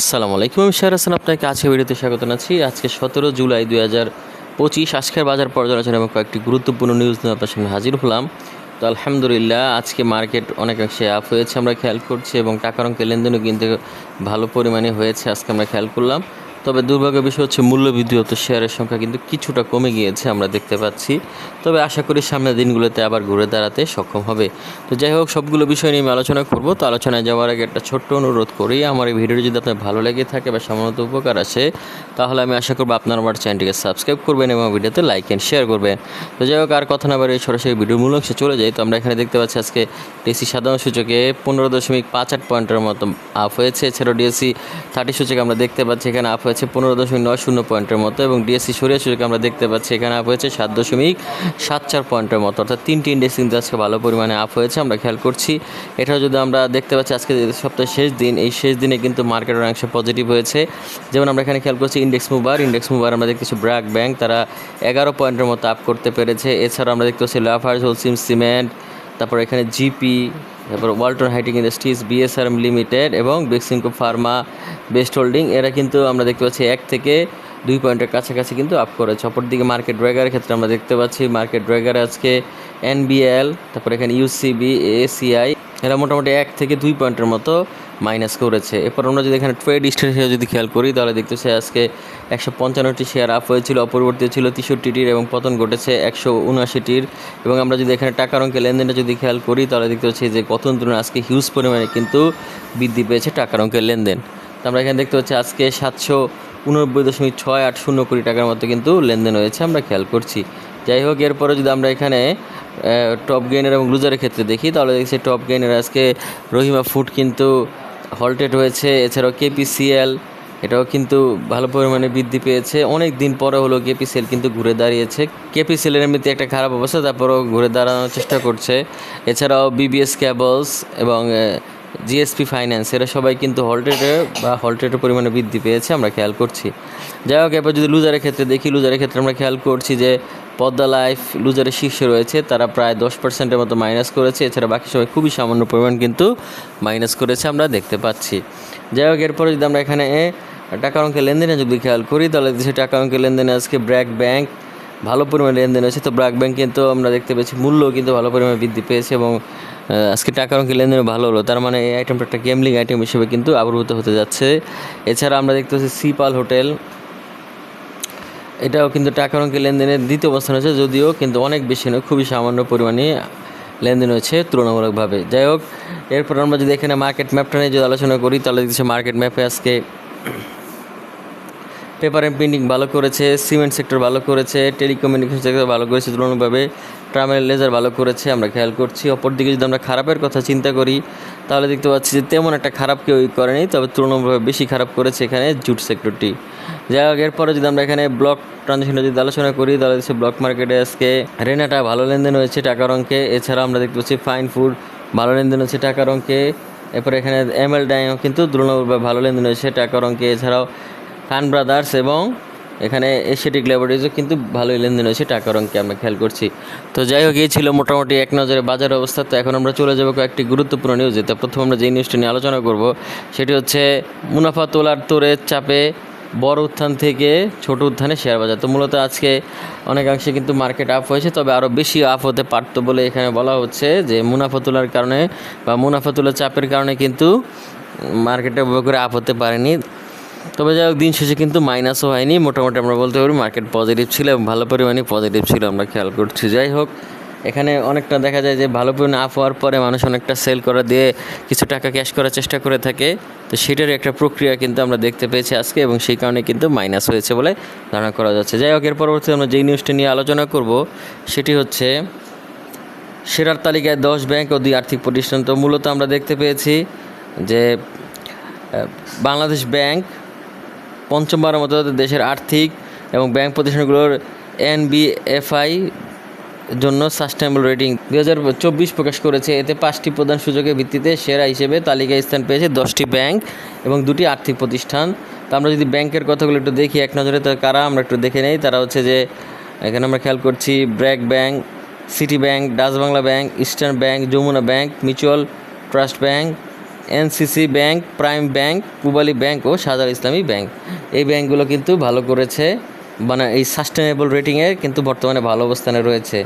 আসসালামু আলাইকুম, আমি শাহর হাসান, আপনাকে আজকে ভিডিওতে স্বাগত জানাচ্ছি। আজকে সতেরো জুলাই দুই হাজার পঁচিশ, আজকের বাজার পর্যালোচনা এবং কয়েকটি গুরুত্বপূর্ণ নিউজ নিয়ে আপনার সামনে হাজির হলাম। তো আলহামদুলিল্লাহ, আজকে মার্কেট অনেকাংশে আপ হয়েছে, আমরা খেয়াল করছি, এবং টাকার অঙ্কের লেনদেনও কিন্তু ভালো পরিমাণে হয়েছে, আজকে আমরা খেয়াল করলাম। তবে দুর্ভাগ্য বিষয় হচ্ছে মূল্যবৃদ্ধি মূল্যবৃদ্ধিগত শেয়ারের সংখ্যা কিন্তু কিছুটা কমে গিয়েছে, আমরা দেখতে পাচ্ছি। তবে আশা করি সামনের দিনগুলোতে আবার ঘুরে দাঁড়াতে সক্ষম হবে। তো যাই হোক, সবগুলো বিষয় নিয়ে আমি আলোচনা করব। তো আলোচনায় যাওয়ার আগে একটা ছোট্ট অনুরোধ করি। আমার এই ভিডিওটি যদি আপনার ভালো লেগে থাকে বা সামান্য উপকার আসে, তাহলে আমি আশা করব আপনার আমার চ্যানেলটিকে সাবস্ক্রাইব করবেন এবং ভিডিওতে লাইক অ্যান্ড শেয়ার করবেন। তো যাই হোক, আর কথা না বাড়িয়ে সরাসরি ভিডিওর মূল অংশে চলে যাই। তো আমরা এখানে দেখতে পাচ্ছি আজকে ডিএসসি সাধারণ সূচকে পনেরো দশমিক পাঁচ আট পয়েন্টের মতো আপ হয়েছে। এছাড়াও ডিএসসি থার্টি সূচকে আমরা দেখতে পাচ্ছি, এখানে আপ হয়েছে পনেরো দশমিক নয় শূন্য পয়েন্টের মতো এবং ডিএসসি সরিয়া সূচকে আমরা দেখতে পাচ্ছি। এখানে আপ হয়েছে সাত দশমিক সাত চার পয়েন্টের মতো। অর্থাৎ তিনটি ইন্ডেক্স কিন্তু আজকে ভালো পরিমাণে আপ হয়েছে, আমরা খেয়াল করছি। এটাও যদি আমরা দেখতে পাচ্ছি, আজকে সপ্তাহের শেষ দিন, এই শেষ দিনে কিন্তু মার্কেটের অংশ পজিটিভ হয়েছে। যেমন আমরা এখানে খেয়াল করছি ইন্ডেক্স মুভার ইন্ডেক্স মুভার আমরা দেখতেছি ব্র্যাক ব্যাংক তারা এগারো পয়েন্টের মতো আপ করতে পেরেছে। এছাড়াও আমরা দেখতে পাচ্ছি লাফার্স হোলসিম সিমেন্ট তারপর এখানে জিপি তারপর Walton hi tech industries, BSRM limited এবং বেক্সিমকো ফার্মা বেস্ট হোল্ডিং, এরা কিন্তু আমরা দেখতে পাচ্ছি এক থেকে দুই পয়েন্টের কাছাকাছি কিন্তু আপ করেছে। অপরদিকে মার্কেট ড্রাইগারের ক্ষেত্রে আমরা দেখতে পাচ্ছি, মার্কেট ড্রাইগার আজকে এনবিএল তারপর এখানে ইউসিবি এসিআই এরা মোটামুটি এক থেকে দুই পয়েন্টের মতো মাইনাস করেছে। এরপর আমরা যদি এখানে ট্রেড স্টেশনে যদি খেয়াল করি, তাহলে দেখতেছি আজকে একশো পঞ্চান্নটি শেয়ার আপ হয়েছিল, অপরিবর্তিত ছিল তেষট্টিটির এবং পতন ঘটেছে একশো উনআশিটির। এবং আমরা যদি এখানে টাকার অঙ্কে লেনদেনটা যদি খেয়াল করি, তাহলে দেখতে পাচ্ছি যে পতন তুলনায় আজকে হিউজ পরিমাণে কিন্তু বৃদ্ধি পেয়েছে টাকার অঙ্কের লেনদেন। তো আমরা এখানে দেখতে পাচ্ছি আজকে সাতশো উননব্বই দশমিক ছয় আট শূন্য কোটি টাকার মতো কিন্তু লেনদেন হয়েছে আমরা খেয়াল করছি। যাই হোক, এরপরে যদি আমরা এখানে টপ গেইনার এবং লুজারের ক্ষেত্রে দেখি, তাহলে দেখছি টপ গেইনার আজকে রহিমা ফুড কিন্তু হলটেড হয়েছে, এছাড়াও কেপিসিএল, এটাও কিন্তু ভালো পরিমাণে বৃদ্ধি পেয়েছে। অনেক দিন পরে হলো কেপিসিএল কিন্তু ঘুরে দাঁড়িয়েছে। কেপিসিএলের এমনিতে একটা খারাপ অবস্থা, তারপরেও ঘুরে দাঁড়ানোর চেষ্টা করছে। এছাড়াও বিবিএস ক্যাবলস এবং জিএসপি ফাইন্যান্স, এরা সবাই কিন্তু হলটেডে বা হলটেডের পরিমাণে বৃদ্ধি পেয়েছে, আমরা খেয়াল করছি। যাই হোক, এরপর যদি লুজারের ক্ষেত্রে দেখি লুজারের ক্ষেত্রে আমরা খেয়াল করছি যে পদ্মা লাইফ লুজারের শীর্ষে রয়েছে। তারা প্রায় দশ পার্সেন্টের মতো মাইনাস করেছে। এছাড়া বাকি সবাই খুবই সামান্য পরিমাণ কিন্তু মাইনাস করেছে আমরা দেখতে পাচ্ছি। যাই হোক, এরপরে যদি আমরা এখানে টাকা অঙ্কের লেনদেনে যদি খেয়াল করি, তাহলে সে টাকা অঙ্কের লেনদেনে আজকে ব্র্যাক ব্যাংক ভালো পরিমাণে লেনদেন হয়েছে। তো ব্র্যাক ব্যাংক কিন্তু আমরা দেখতে পেয়েছি, মূল্য কিন্তু ভালো পরিমাণে বৃদ্ধি পেয়েছে এবং আজকে টাকা অঙ্কের লেনদেন ভালো হলো। তার মানে এই আইটেমটা একটা গেমলিং আইটেম হিসেবে কিন্তু আবির্ভূত হতে যাচ্ছে। এছাড়া আমরা দেখতে পাচ্ছি সিপাল হোটেল এটাও কিন্তু টাকার অঙ্কের লেনদেনের দ্বিতীয় অবস্থান হয়েছে, যদিও কিন্তু অনেক বেশি নয়, খুবই সামান্য পরিমাণে লেনদেন হয়েছে তুলনামূলকভাবে। যাই হোক, এরপর আমরা যদি এখানে মার্কেট ম্যাপটা নিয়ে যদি আলোচনা করি, তাহলে দেখছি মার্কেট ম্যাপে আজকে পেপার অ্যান্ড প্রিন্টিং ভালো করেছে সিমেন্ট সেক্টর ভালো করেছে টেলিকমিউনিকেশন সেক্টর ভালো করেছে, তুলনামূলকভাবে ট্রামেল লেজার ভালো করেছে, আমরা খেয়াল করছি। অপরদিকে যদি আমরা খারাপের কথা চিন্তা করি, তাহলে দেখতে পাচ্ছি যে তেমন একটা খারাপ কেউই করেনি, তবে তুলনামূলকভাবে বেশি খারাপ করেছে এখানে জুট সেক্টরটি যাই হোক, এরপরে যদি আমরা এখানে ব্লক ট্রানজেকশনে যদি আলোচনা করি, তাহলে হচ্ছে ব্লক মার্কেটে আজকে রেনাটা ভালো লেনদেন হয়েছে টাকার অঙ্কে। এছাড়া আমরা দেখতে পাচ্ছি ফাইন ফুড ভালো লেনদেন হচ্ছে টাকার অঙ্কে। এরপরে এখানে এম এল ডাইও কিন্তু তুলনামূলকভাবে ভালো লেনদেন হয়েছে টাকার অঙ্কে। এছাড়াও খান ব্রাদার্স এবং এখানে এশিয়াটিক ল্যাবরেটরিজও কিন্তু ভালোই লেনদেন হয়েছে টাকার অঙ্কে, আমরা খেয়াল করছি। তো যাই হোক, এই ছিল মোটামুটি এক নজরে বাজার অবস্থা। তো এখন আমরা চলে যাব কয়েকটি গুরুত্বপূর্ণ নিউজে তো প্রথম আমরা যে নিউজটি নিয়ে আলোচনা করব, সেটি হচ্ছে মুনাফা তোলার তোরের চাপে বড় উত্থান থেকে ছোট উত্থানে শেয়ার বাজার। তো মূলত আজকে অনেকাংশে কিন্তু মার্কেট আপ হয়েছে, তবে আরও বেশি আপ হতে পারতো বলে এখানে বলা হচ্ছে যে মুনাফা তোলার কারণে বা মুনাফা তোলার চাপের কারণে কিন্তু মার্কেটে করে আপ হতে পারেনি। তবে যাই হোক, দিন শেষে কিন্তু মাইনাসও হয়নি। মোটামুটি আমরা বলতে পারি মার্কেট পজিটিভ ছিল ভালো পরিমাণে পজিটিভ ছিল আমরা খেয়াল করছি। যাই হোক এখানে অনেকটা দেখা যায় যে ভালো পরিমাণে আপ হওয়ার পরে মানুষ অনেকটা সেল করা দিয়ে কিছু টাকা ক্যাশ করার চেষ্টা করে থাকে। তো সেটার একটা প্রক্রিয়া কিন্তু আমরা দেখতে পেয়েছি আজকে এবং সেই কারণে কিন্তু মাইনাস হয়েছে বলে ধারণা করা যাচ্ছে। যাই হোক, এর পরবর্তীতে আমরা যেই নিউজটি নিয়ে আলোচনা করব, সেটি হচ্ছে সেরার তালিকায় দশ ব্যাংক ও দুই আর্থিক প্রতিষ্ঠান। তো মূলত আমরা দেখতে পেয়েছি যে বাংলাদেশ ব্যাংক পঞ্চমবারের মতো দেশের আর্থিক এবং ব্যাংক প্রতিষ্ঠানগুলোর এনবিএফআই জন্য সাস্টেনেবল রেটিং দু হাজার চব্বিশ প্রকাশ করেছে। এতে পাঁচটি প্রধান সুযোগের ভিত্তিতে সেরা হিসেবে তালিকায় স্থান পেয়েছে দশটি ব্যাংক এবং দুটি আর্থিক প্রতিষ্ঠান। তো আমরা যদি ব্যাংকের কথাগুলো একটু দেখি এক নজরে, তো কারা আমরা একটু দেখে নেই। তারা হচ্ছে যে, এখানে আমরা খেয়াল করছি BRAC bank, City bank, Dutch Bangla bank, Eastern bank, Jamuna bank, mutual trust bank, NCC bank, Prime bank, Pubali bank ও সাজার ইসলামী ব্যাংক। এই ব্যাংকগুলো কিন্তু ভালো করেছে। মানে এই সাস্টেনেবল রেটিংয়ের কিন্তু বর্তমানে ভালো অবস্থানে রয়েছে।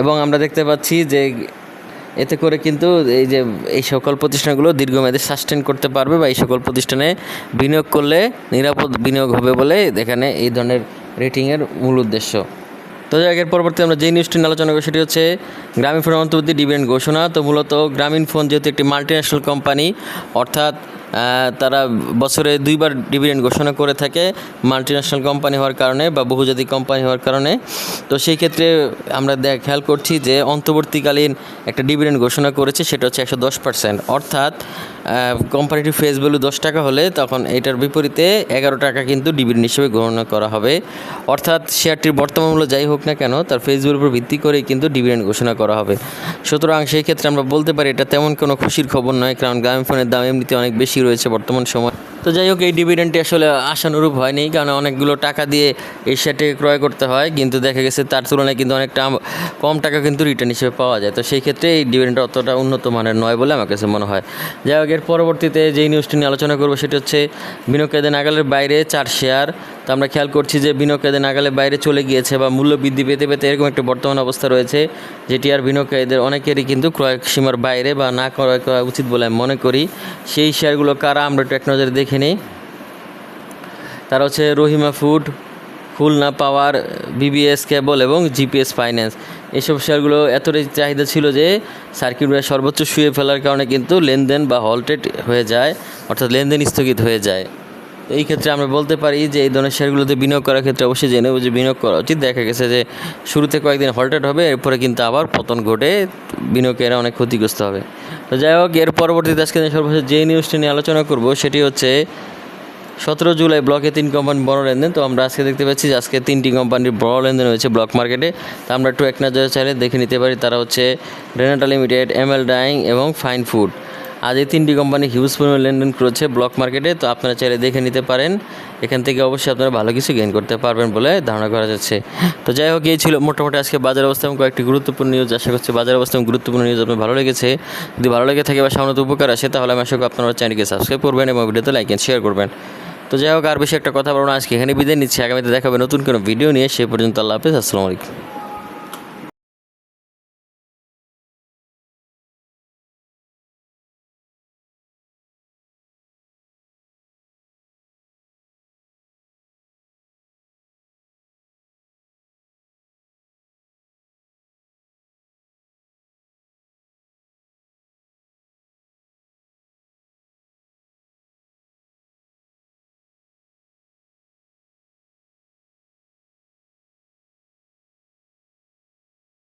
এবং আমরা দেখতে পাচ্ছি যে এতে করে কিন্তু এই যে, এই সকল প্রতিষ্ঠানগুলো দীর্ঘমেয়াদে সাস্টেন করতে পারবে বা এই সকল প্রতিষ্ঠানে বিনিয়োগ করলে নিরাপদ বিনিয়োগ হবে বলে এখানে এই ধরনের রেটিংয়ের মূল উদ্দেশ্য। তো এর পরবর্তী আমরা যে নিউজটি নিয়ে আলোচনা করি সেটি হচ্ছে গ্রামীণ ফোন অন্তর্বর্তী ডিভিডেন্ড ঘোষণা। তো মূলত গ্রামীণ ফোন যেহেতু একটি মাল্টিন্যাশনাল কোম্পানি অর্থাৎ তারা বছরে দুইবার ডিভিডেন্ড ঘোষণা করে থাকে মাল্টিন্যাশনাল কোম্পানি হওয়ার কারণে বা বহুজাতিক কোম্পানি হওয়ার কারণে। তো সেই ক্ষেত্রে আমরা দেখ, খেয়াল করছি যে অন্তর্বর্তীকালীন একটা ডিভিডেন্ড ঘোষণা করেছে, সেটা হচ্ছে একশো দশ পার্সেন্ট অর্থাৎ কোম্পানিটির ফেস ভ্যালু দশ টাকা হলে তখন এটার বিপরীতে এগারো টাকা কিন্তু ডিভিডেন্ড হিসেবে গণনা করা হবে। অর্থাৎ শেয়ারটির বর্তমান মূল্য যাই হোক না কেন, তার ফেস ভ্যালুর উপর ভিত্তি করেই কিন্তু ডিভিডেন্ড ঘোষণা করা হবে। সুতরাং সেই ক্ষেত্রে আমরা বলতে পারি, এটা তেমন কোনো খুশির খবর নয়, কারণ গ্রামীণ ফোনের দাম এমনিতে অনেক বেশি রয়েছে বর্তমান সময়। তো যাই হোক, এই ডিভিডেন্টটি আসলে আশানুরূপ হয়নি, কারণ অনেকগুলো টাকা দিয়ে এই শেয়ারটিকে ক্রয় করতে হয়, কিন্তু দেখা গেছে তার তুলনায় কিন্তু অনেকটা কম টাকা কিন্তু রিটার্ন হিসেবে পাওয়া যায়। তো সেই ক্ষেত্রে এই ডিভিডেন্ট অতটা উন্নত মানের নয় বলে আমার কাছে মনে হয়। যাই হোক, এর পরবর্তীতে যেই নিউজটি নিয়ে আলোচনা করব, সেটি হচ্ছে বিনিয়োগকারীদের নাগালের বাইরে চার শেয়ার। তো আমরা খেয়াল করছি যে বিনিয়োগকারীদের নাগালের বাইরে চলে গিয়েছে বা মূল্য বৃদ্ধি পেতে পেতে এরকম একটা বর্তমান অবস্থা রয়েছে, যেটি আর বিনিয়োগকারীদের অনেকেরই কিন্তু ক্রয় সীমার বাইরে বা না ক্রয় করা উচিত বলে আমি মনে করি। সেই শেয়ারগুলো কারা আমরা একটু এক নজরে দেখে নিই। তারা হচ্ছে Rahima food, Khulna power, BBS cable এবং জিপিএস ফাইন্যান্স। এসব শেয়ারগুলো এতটাই চাহিদা ছিল যে সার্কিট ব্রেকার সর্বোচ্চ শুয়ে ফেলার কারণে কিন্তু লেনদেন বা হলটেড হয়ে যায়, অর্থাৎ লেনদেন স্থগিত হয়ে যায়। এই ক্ষেত্রে আমরা বলতে পারি যে এই ধরনের শেয়ারগুলোতে বিনিয়োগ করার ক্ষেত্রে অবশ্যই জেনে বুঝে বিনিয়োগ করা উচিত। দেখা গেছে যে শুরুতে কয়েকদিন হলটেড হবে, এরপরে কিন্তু আবার পতন ঘটে বিনিয়োগেরা অনেক ক্ষতিগ্রস্ত হবে। তো যাই হোক, এর পরবর্তীতে আজকে সর্বশেষ যে নিউজটি নিয়ে আলোচনা করব, সেটি হচ্ছে সতেরো জুলাই ব্লকে তিন কোম্পানি বড় লেনদেন। তো আমরা আজকে দেখতে পাচ্ছি যে আজকে তিনটি কোম্পানির বড় লেনদেন হয়েছে ব্লক মার্কেটে তো আমরা একটু এক নজরে চাইলে দেখে নিতে পারি, তারা হচ্ছে Renata limited M L dyeing এবং ফাইন ফুড আজ এই তিনটি কোম্পানি হিউজ পরিমাণ লেনদেন করেছে ব্লক মার্কেটে তো আপনারা চাইলে দেখে নিতে পারেন। এখান থেকে অবশ্যই আপনারা ভালো কিছু গেইন করতে পারবেন বলে ধারণা করা যাচ্ছে। তো যাই হোক, এই ছিল মোটামুটি আজকে বাজার অবস্থা এবং কয়েকটি গুরুত্বপূর্ণ নিউজ আশা করছি বাজার অবস্থা এবং গুরুত্বপূর্ণ নিউজ আপনার ভালো লেগেছে। যদি ভালো লেগে থাকে বা সামনে উপকার আসে, তাহলে আমি আশা করি আপনারা চ্যানেলকে সাবস্ক্রাইব করবেন এবং ভিডিওতে লাইক এন্ড শেয়ার করবেন। তো যাই হোক, আর বেশি একটা কথা বলব না, আজকে এখানে বিদায় নিচ্ছি। আগামীতে দেখাবে নতুন কোনো ভিডিও নিয়ে। সে পর্যন্ত আল্লাহ হাফেজ, আসসালামু আলাইকুম।